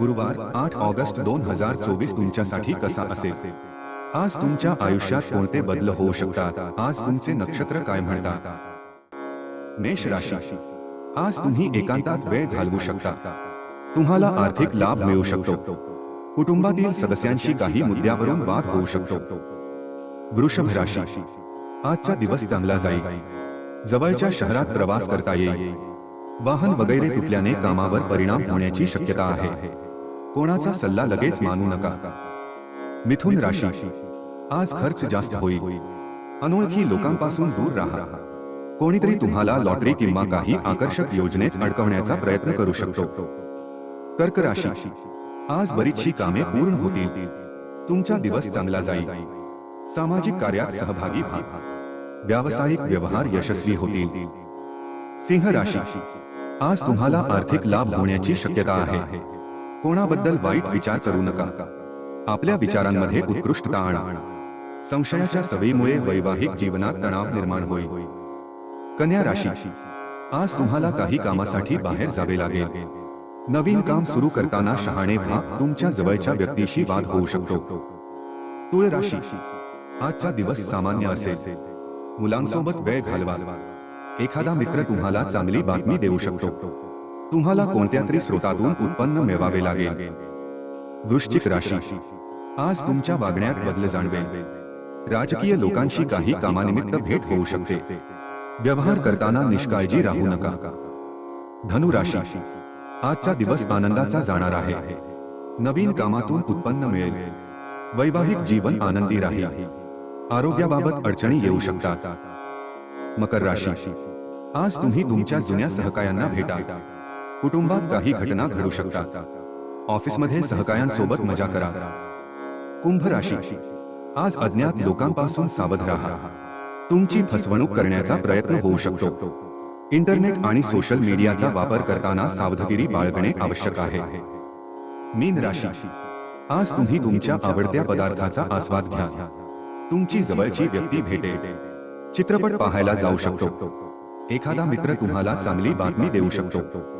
गुरुवार आठ ऑगस्ट दोन हजार चोवीस तुमच्यासाठी कसा असेल? आज तुमच्या आयुष्यात कोणते बदल होऊ शकतात? आज तुमचे नक्षत्र काय म्हणतात? मेष राशी. आज तुम्ही एकांतात वेळ घालवू शकता. तुम्हाला आर्थिक लाभ मिळू शकतो. कुटुंबातील सदस्यांशी काही मुद्द्यावरून वाद होऊ शकतो. वृषभ राशी. आजचा दिवस चांगला जाईल. जवळच्या शहरात प्रवास करता येईल. वाहन वगैरे तुटल्याने कामावर परिणाम होण्याची शक्यता आहे. कोणाचा सल्ला लगेच मानू नका. मिथुन राशी आज खर्च जास्त होईल. अनोळखी लोकांपासून दूर राहा. कोणीतरी तुम्हाला लॉटरी किंवा काही आकर्षक योजनेत अडकवण्याचा प्रयत्न करू शकतो. कर्क राशी आज बरीचशी कामे पूर्ण होतील. तुमचा दिवस चांगला जाईल. सामाजिक कार्यात सहभागी व्हा. व्यावसायिक व्यवहार यशस्वी होतील. सिंह राशी आज तुम्हाला आर्थिक लाभ होण्याची शक्यता आहे. कोणाबद्दल वाईट विचार करू नका. आपल्या विचारांमध्ये उत्कृष्टता आणा. संशयाच्या सवयीमुळे वैवाहिक जीवनात तणाव निर्माण होईल. कन्या राशी. आज तुम्हाला काही कामासाठी बाहेर जावे लागेल. नवीन काम सुरू करताना शहाणे व्हा तुमच्या जवळच्या व्यक्तीशी वाद होऊ शकतो. तुळ राशी. आजचा दिवस सामान्य असेल. मुलांसोबत वेळ घालवा. एखादा मित्र तुम्हाला चांगली बातमी देऊ शकतो. तुम्हाला कोणत्या तरी स्रोतातून उत्पन्न मिळवावे लागेल? वृश्चिक राशी. आज तुमच्या वागण्यात बदल जाणवेल. राजकीय लोकांशी काही कामानिमित्त भेट होऊ शकते. व्यवहार करताना निष्काळजी राहू नका. धनु राशी आजचा दिवस आनंदाचा जाणार आहे. नवीन कामातून उत्पन्न मिळेल. वैवाहिक जीवन आनंदी राहील. आरोग्याबाबत अडचणी येऊ शकतात. मकर राशी. आज तुम्ही तुमच्या जुन्या सहकायांना भेटा. कुटुंबात काही घटना घडू शकतात. ऑफिसमध्ये सहकायांसोबत मजा करा. कुंभ राशी. आज अज्ञात लोकांपासून सावध राहा. तुमची फसवणूक करण्याचा प्रयत्न होऊ शकतो. इंटरनेट आणि सोशल मीडियाचा वापर करताना सावधगिरी बाळगणे आवश्यक आहे. मीन राशी. आज तुम्ही तुमच्या आवडत्या पदार्थाचा आस्वाद घ्या. तुमची जवळची व्यक्ती भेटेल. चित्रपट पाहायला जाऊ शकतो. एखादा मित्र तुम्हाला चांगली बातमी देऊ शकतो.